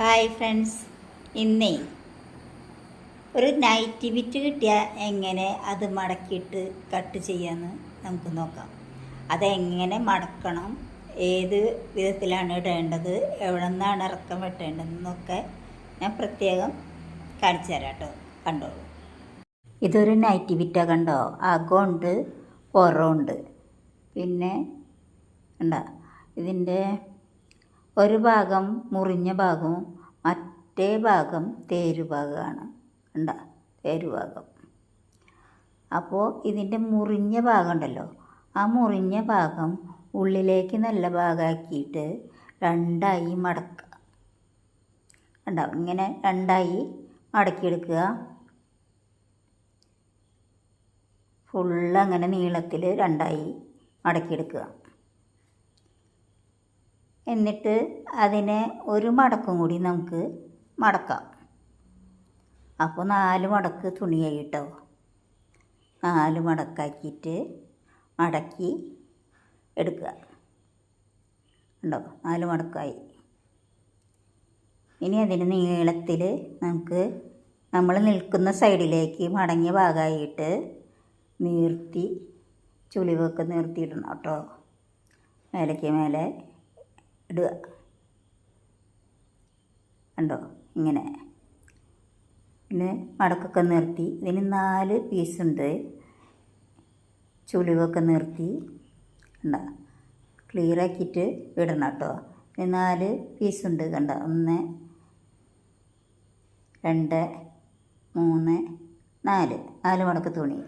Hi friends ഇന്നേ ഒരു night bit കിട്ടിയാൽ എങ്ങനെ അത് മടക്കിയിട്ട് കട്ട് ചെയ്യാമെന്ന് നമുക്ക് നോക്കാം. അതെങ്ങനെ മടക്കണം? ഏത് വിധത്തിലാണ് ഇടേണ്ടത്? എവിടെ നിന്നാണ് ഇറക്കം വെട്ടേണ്ടതെന്നൊക്കെ ഞാൻ പ്രത്യേകം കാണിച്ചു തരാം കേട്ടോ. കണ്ടോളൂ. ഇതൊരു നൈറ്റ് ബിറ്റാ കണ്ടോ? അകമുണ്ട് പുറമുണ്ട്. പിന്നെ ഉണ്ടാ ഇതിന്റെ ഒരു ഭാഗം മുറിഞ്ഞ ഭാഗവും മറ്റേ ഭാഗം തേരുഭാഗമാണ് ഉണ്ട തേരുഭാഗം അപ്പോൾ ഇതിന്റെ മുറിഞ്ഞ ഭാഗം ഉണ്ടല്ലോ. ആ മുറിഞ്ഞ ഭാഗം ഉള്ളിലേക്ക് നല്ല ഭാഗമാക്കിയിട്ട് രണ്ടായി മടക്കുക. ഉണ്ടാവും ഇങ്ങനെ രണ്ടായി മടക്കിയെടുക്കുക. ഫുള്ള് അങ്ങനെ നീളത്തിൽ രണ്ടായി മടക്കിയെടുക്കുക. എന്നിട്ട് അതിനെ ഒരു മടക്കും കൂടി നമുക്ക് മടക്കാം. അപ്പോൾ നാല് മടക്ക് തുണിയായി കേട്ടോ. നാല് മടക്കാക്കിയിട്ട് മടക്കി എടുക്കുക. ഉണ്ടോ നാല് മടക്കായി. ഇനി അതിന് നീളത്തിൽ നമുക്ക് നമ്മൾ നിൽക്കുന്ന സൈഡിലേക്ക് മടങ്ങിയ ഭാഗമായിട്ട് നീർത്തി ചുളിവൊക്കെ നിർത്തിയിടണം കേട്ടോ. മേലേക്ക് മേലെ ഇടുക. കണ്ടോ? ഇങ്ങനെ. പിന്നെ മടക്കൊക്കെ നിർത്തി. ഇതിന് നാല് പീസുണ്ട് ചുളിവൊക്കെ നിർത്തി. കണ്ട? ക്ലിയറാക്കിയിട്ട് ഇടണം കേട്ടോ. ഇതിന് നാല് പീസുണ്ട് കണ്ട? ഒന്ന് രണ്ട് മൂന്ന് നാല്. നാല് മടക്ക് തുണി.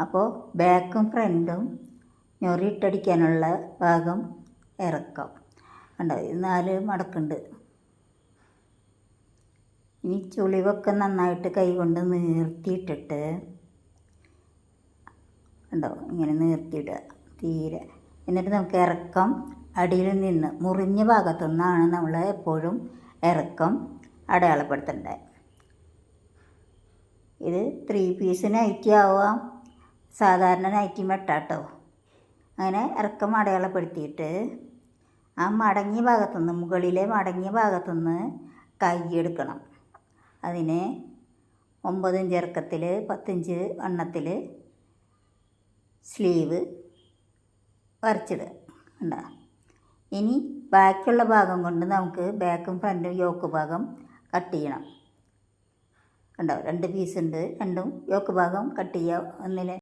അപ്പോൾ ബാക്കും ഫ്രണ്ടും ഞൊറിയിട്ടടിക്കാനുള്ള ഭാഗം ഇറക്കാം. കണ്ടോ? നാല് മടക്കുണ്ട്. ഇനി ചുളിവൊക്കെ നന്നായിട്ട് കൈകൊണ്ട് നീർത്തിയിട്ടിട്ട് കണ്ടോ? ഇങ്ങനെ നീർത്തിയിടുക തീരെ. എന്നിട്ട് നമുക്ക് ഇറക്കം അടിയിൽ നിന്ന് മുറിഞ്ഞ ഭാഗത്തു നിന്നാണ് നമ്മൾ എപ്പോഴും ഇറക്കം അടയാളപ്പെടുത്തേണ്ടത്. ഇത് ത്രീ പീസ് നൈറ്റി ആവാം സാധാരണ നൈറ്റി മെട്ടാട്ടോ. അങ്ങനെ ഇറക്കം അടയാളപ്പെടുത്തിയിട്ട് ആ മടങ്ങിയ ഭാഗത്തുനിന്ന് മുകളിലെ മടങ്ങിയ ഭാഗത്തുനിന്ന് കൈയെടുക്കണം അതിനെ ഒമ്പതിഞ്ച് ഇറക്കത്തിൽ പത്തിഞ്ച് വണ്ണത്തിൽ സ്ലീവ് വരച്ചിടുക. ഉണ്ടോ ഇനി ബാക്കിയുള്ള ഭാഗം കൊണ്ട് നമുക്ക് ബാക്കും ഫ്രണ്ടും യോക്ക് ഭാഗം കട്ട് ചെയ്യണം. കണ്ടോ? രണ്ട് പീസ് ഉണ്ട്. രണ്ടും യോക്ക് ഭാഗം കട്ട് ചെയ്യുക ഒന്നിൽ